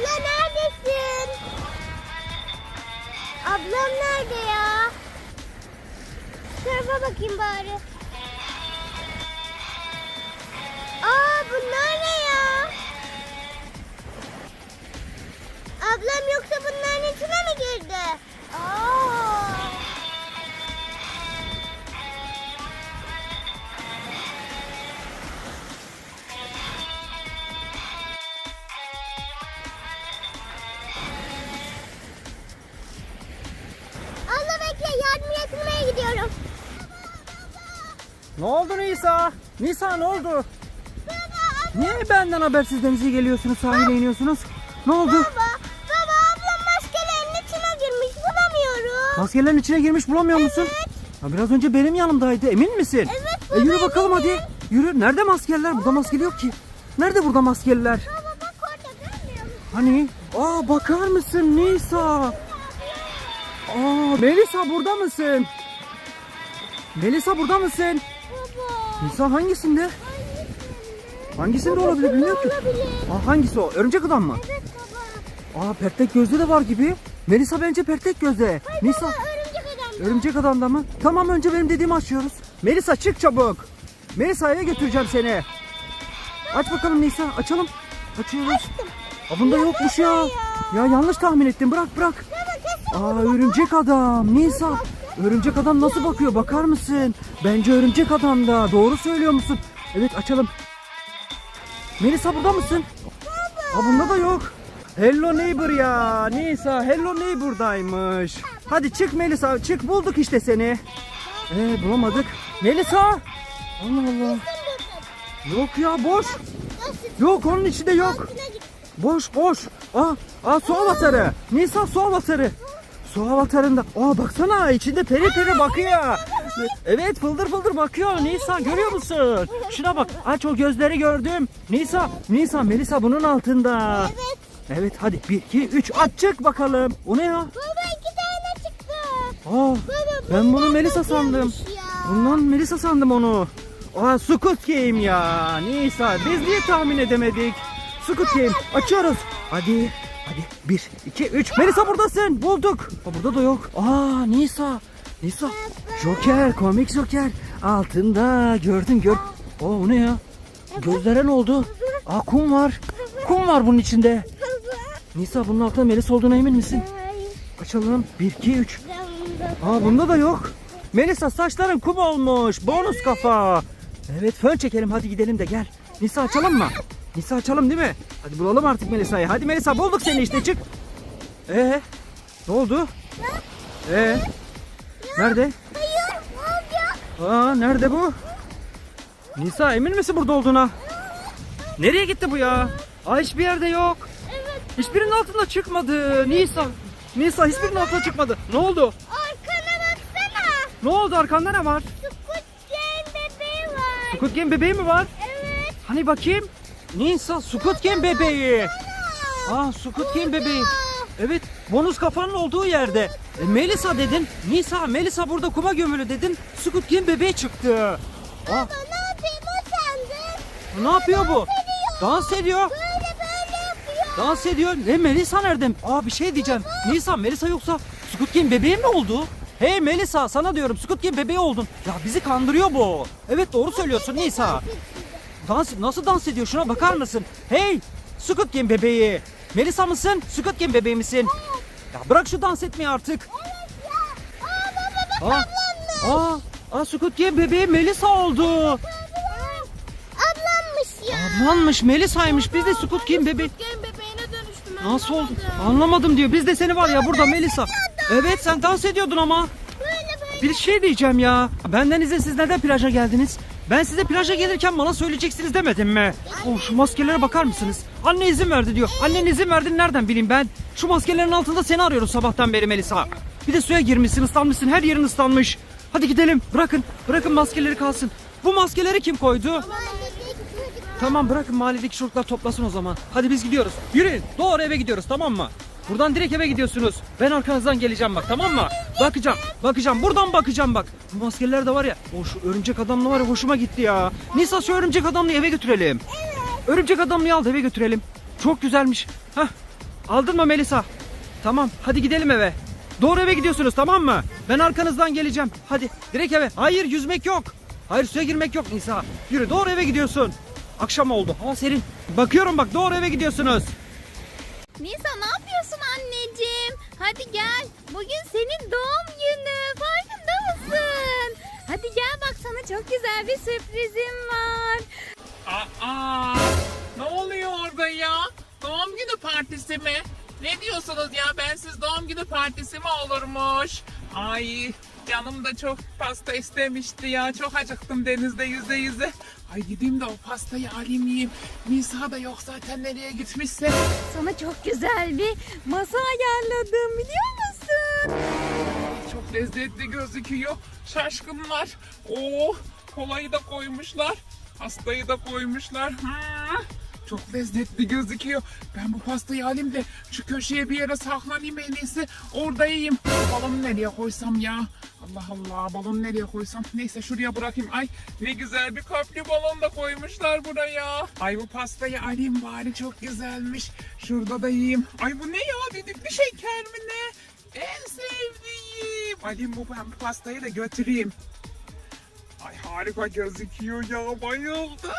Abla neredesin? Ablam nerede ya? Tarafa bakayım bari. Aa bunlar ne ya? Ablam yoksa bunların içine Ne oldu Nisa? Nisa ne oldu? Niye benden habersiz denize geliyorsunuz sahile iniyorsunuz? Ne oldu? Baba, baba ablam maskelerin içine girmiş bulamıyorum. Maskelerin içine girmiş bulamıyor musun? Ha, biraz önce benim yanımdaydı emin misin? Evet, E, yürü baba, bakalım hadi. Yürü. Nerede maskeler? Burada maskeli yok ki. Nerede burada maskeliler? Baba bak orada görmüyor musun? Hani? Aa bakar mısın Nisa? Aa Melisa burada mısın? Melisa burada mısın? Nisa hangisinde? Hangisinde olabilir bilmiyorum ki. Aa, hangisi o? Örümcek adam mı? Evet baba. Aa pertek gözlü de var gibi. Melisa bence pertek gözde. Nisa Baba örümcek adam. örümcek adamda mı? Tamam önce benim dediğimi açıyoruz. Melisa çık çabuk. Melisa eve götüreceğim seni. Aç bakalım Nisa açalım. Açıyoruz. Aa, bunda yokmuş ya. Ya yanlış tahmin ettim bırak bırak. Baba. Aa örümcek adam. Nisa örümcek adam nasıl bakıyor bakar mısın? Bence örümcek adam da. Doğru söylüyor musun? Evet açalım. Melisa burada mısın? Aa bunda da yok. Hello neighbor ya. Nisa hello neighbor'daymış. Hadi çık Melisa çık bulduk işte seni. Ee bulamadık. Melisa. Allah Allah. Yok ya boş. Yok onun içinde yok. Boş boş. Aa, aa su avatarı. Nisa su avatarı. Su avatarında. Aa baksana içinde peri peri bakıyor. Evet fıldır fıldır bakıyor. Nisa görüyor musun? Şuna bak. Aç o gözleri gördüm. Nisa, Nisa, Melisa bunun altında. Evet. Evet hadi 1 2 3 aç çık bakalım. O ne ya? Baba iki tane çıktı. Aa, ben bunu Melisa sandım. Bundan Melisa sandım onu. Aa Squid Game ya. Nisa biz niye tahmin edemedik? Squid Game açıyoruz. Hadi. Hadi 1 2 3 Melisa buradasın. Bulduk. Aa, burada da yok. Aa Nisa. Nisa. Joker, komik Joker. Altında gördün gör. Oo o ne ya? Gözlere ne oldu? Aa kum var. Kum var bunun içinde. Nisa bunun altında Melisa olduğuna emin misin? Açalım. 1 2 3 Yanımda. Aa bunda da yok. Melisa saçların kum olmuş. Bonus kafa. Evet fön çekelim hadi gidelim de gel. Nisa açalım mı? Nisa açalım değil mi? Hadi bulalım artık Melisa'yı. Hadi Melisa bulduk seni işte çık. Ee, ne oldu? Ee, nerede? Hayır. Aa nerede bu? Nisa emin misin burada olduğuna? Nereye gitti bu ya? Aa hiçbir yerde yok. Evet. Hiçbirinin altında çıkmadı. Nisa. Nisa hiçbirinin altında çıkmadı. Ne oldu? Arkana baksana. Ne oldu arkanda ne var? Squid Game bebeği var. Squid Game bebeği mi var? Evet. Hani bakayım? Nisa Squid Game bebeği. Aa Squid Game bebeği. Evet bonus kafanın olduğu yerde. E, Melisa dedin. Nisa Melisa burada kuma gömülü dedin. Squid Game bebeği çıktı. Baba ne yapayım o sandı. ne yapıyor bu? Dans ediyor. Böyle böyle yapıyor. Dans ediyor. Ne Melisa nerede? Aa bir şey diyeceğim. Nisa Melisa yoksa Squid Game bebeği mi oldu? Hey Melisa sana diyorum Squid Game bebeği oldun. Ya bizi kandırıyor bu. Evet doğru söylüyorsun Nisa. Dans nasıl dans ediyor şuna bakar mısın? Hey Squid Game bebeği. Melisa mısın? Squid Game bebeği misin? Ya bırak şu dans etmeyi artık. Aa baba bak ablammış. aa, aa Squid Game bebeği Melisa oldu. Ablammış ya. Ablanmış Melisa'ymış. Biz de Squid Game bebeği. Game bebeğine dönüştüm. ben Nasıl oldu? anlamadım. Diyor. Biz de seni var ya burada Melisa. Evet sen dans ediyordun ama. Böyle böyle. Bir şey diyeceğim ya. Benden izinsiz neden plaja geldiniz? Ben size plaja gelirken bana söyleyeceksiniz demedim mi? Oh, şu maskelere bakar mısınız? Anne izin verdi diyor. Annen izin verdi nereden bileyim ben? Şu maskelerin altında seni arıyoruz sabahtan beri Melisa. Bir de suya girmişsin ıslanmışsın her yerin ıslanmış. Hadi gidelim bırakın bırakın maskeleri kalsın. Bu maskeleri kim koydu? Tamam bırakın mahalledeki çocuklar toplasın o zaman. Hadi biz gidiyoruz. Yürüyün doğru eve gidiyoruz tamam mı? Buradan direkt eve gidiyorsunuz. Ben arkanızdan geleceğim bak tamam mı? Bakacağım. Bakacağım. Buradan bakacağım bak. Bu maskeler de var ya. O şu örümcek adamlı var ya hoşuma gitti ya. Nisa şu örümcek adamlıyı eve götürelim. Örümcek adamlıyı al eve götürelim. Çok güzelmiş. Hah. Aldın mı Melisa? Tamam hadi gidelim eve. Doğru eve gidiyorsunuz tamam mı? Ben arkanızdan geleceğim. Hadi direkt eve. Hayır yüzmek yok. Hayır suya girmek yok Nisa. Yürü doğru eve gidiyorsun. Akşam oldu. Hava serin. Bakıyorum bak doğru eve gidiyorsunuz. Nisa ne yapıyorsun? Hadi gel. Bugün senin doğum günü. Farkında mısın? Hadi gel bak sana çok güzel bir sürprizim var. Aa, ne oluyor orada ya? Doğum günü partisi mi? Ne diyorsunuz ya? Bensiz doğum günü partisi mi olurmuş? Ay canım da çok pasta istemişti ya. Çok acıktım denizde yüze yüze. Ay gideyim de o pastayı alayım yiyeyim. Nisa da yok zaten nereye gitmişse. Sana çok güzel bir masa ayarladım biliyor musun? Çok lezzetli gözüküyor. Şaşkınlar. Oo, kolayı da koymuşlar. Pastayı da koymuşlar. Hmm, Çok lezzetli gözüküyor. Ben bu pastayı alayım da şu köşeye bir yere saklanayım en iyisi. Orada yiyeyim. Balonu nereye koysam ya? Allah Allah balonu nereye koysam? Neyse şuraya bırakayım. Ay ne güzel bir kalpli balon da koymuşlar buraya. Ay bu pastayı alayım bari çok güzelmiş. Şurada da yiyeyim. Ay bu ne ya? Düdüklü şeker mi ne? En sevdiğim. Alayım bu ben bu pastayı da götüreyim. Ay harika gözüküyor ya bayıldım.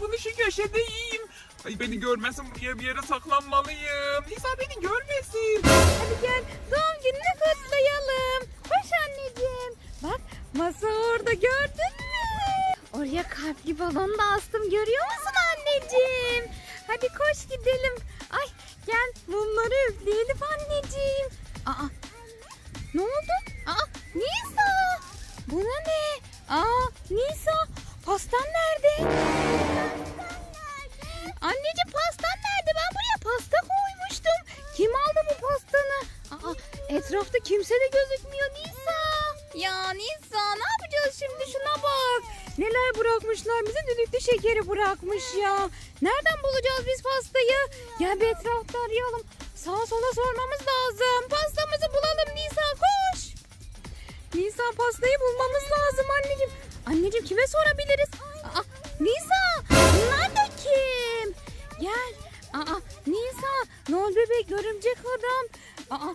Bunu şu köşede yiyeyim. Ay beni görmesin buraya bir yere saklanmalıyım. Nisa beni görmesin. Hadi gel doğum gününü kutlayalım. Koş anneciğim. Bak masa orada gördün mü? Oraya kalpli balon da astım görüyor musun anneciğim? Hadi koş gidelim. Ay gel mumları üfleyelim anneciğim. Aa ne oldu? Aa Nisa. Bu ne? Aa Nisa pastan nerede? Anneciğim pastan nerede? Ben buraya pasta koymuştum. Kim aldı bu pastanı? Aa, etrafta kimse de gözükmüyor Nisa. Ya Nisa ne yapacağız şimdi şuna bak. Neler bırakmışlar bize düdüklü şekeri bırakmış ya. Nereden bulacağız biz pastayı? Gel bir etrafta arayalım. Sağa sola sormamız lazım. Pastamızı bulalım Nisa koş. Nisa pastayı bulmamız lazım anneciğim. Anneciğim kime sorabiliriz? Aa, Nisa bunlar da kim? Gel. Aa, Nisa, Nol bebek, örümcek adam. Aa,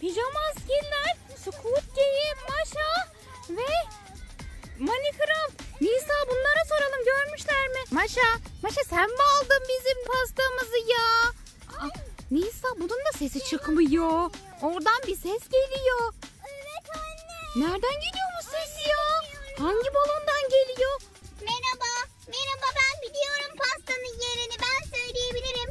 pijama askerler, Squid Game, Maşa ve Minecraft. Nisa bunlara soralım görmüşler mi? Maşa, Maşa sen mi aldın bizim pastamızı ya? Aa, Nisa bunun da sesi çıkmıyor. Oradan bir ses geliyor. Evet anne. Nereden geliyor? Hangi balondan geliyor? Merhaba. Merhaba ben biliyorum pastanın yerini ben söyleyebilirim.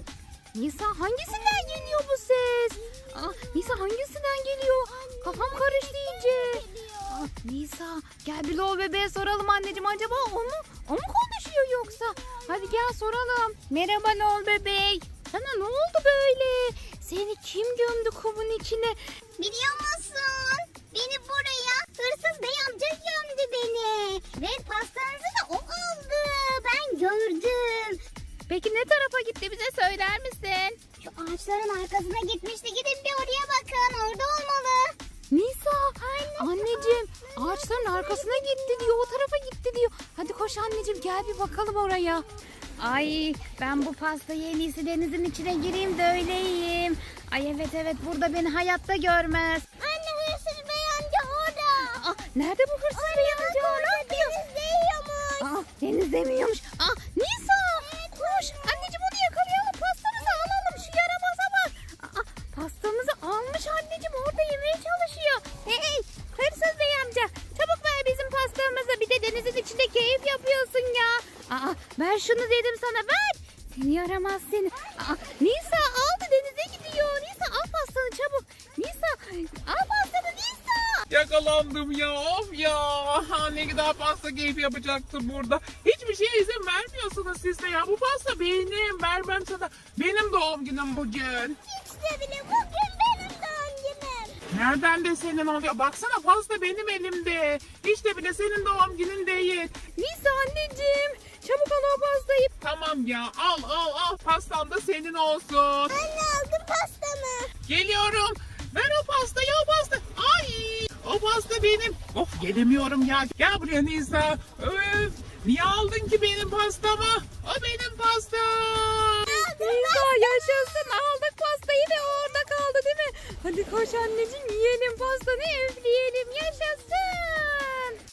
Nisa hangisinden geliyor bu ses? Aa, Nisa hangisinden geliyor? Kafam karıştı iyice. Aa, Nisa gel bir lol bebeğe soralım anneciğim acaba o mu? O mu konuşuyor yoksa? Hadi gel soralım. Merhaba lol bebek. Sana ne oldu böyle? Seni kim gömdü kumun içine? Biliyor musun? Beni buraya hırsız bey amca gömdü beni. Ve pastanızı da o aldı. Ben gördüm. Peki ne tarafa gitti bize söyler misin? Şu ağaçların arkasına gitmişti. Gidin bir oraya bakın. Orada olmalı. Nisa anneciğim ağaçların arkasına gitti diyor o tarafa gitti diyor. Hadi koş anneciğim gel bir bakalım oraya. Ay ben bu pastayı en iyisi denizin içine gireyim de öyle yiyeyim. Ay evet evet burada beni hayatta görmez. Nerede bu hırsız bey amca? Ne yapıyor? Denizde yiyormuş. Aa, deniz demiyormuş. Aa, Nisa koş anneciğim onu yakalayalım pastamızı alalım şu yaramaza bak. Aa, pastamızı almış anneciğim orada yemeye çalışıyor. Hey hırsız bey amca çabuk ver bizim pastamızı bir de denizin içinde keyif yapıyorsun ya. Aa, ver şunu dedim sana ver. Seni yaramaz seni. Aa, Nisa aldı denize gidiyor. Nisa al pastanı çabuk. Nisa al. Yakalandım ya of ya. Ne kadar pasta keyif yapacaktım burada. Hiçbir şeye izin vermiyorsunuz siz de ya. Bu pasta benim. Vermem sana. Benim doğum günüm bugün. İşte bile bugün benim doğum günüm. Nereden de senin oluyor? Baksana pasta benim elimde. İşte bile senin doğum günün değil. Nisa anneciğim çabuk al o pastayı. Tamam ya al al al pastam da senin olsun. Anne aldım pastamı. Geliyorum. Ver o pastayı o benim. Of gelemiyorum ya. Gel buraya Nisa. Öf. Niye aldın ki benim pastamı? O benim pastam. Nisa yaşasın aldık pastayı ve o orada kaldı değil mi? Hadi koş anneciğim yiyelim pastanı üfleyelim yaşasın.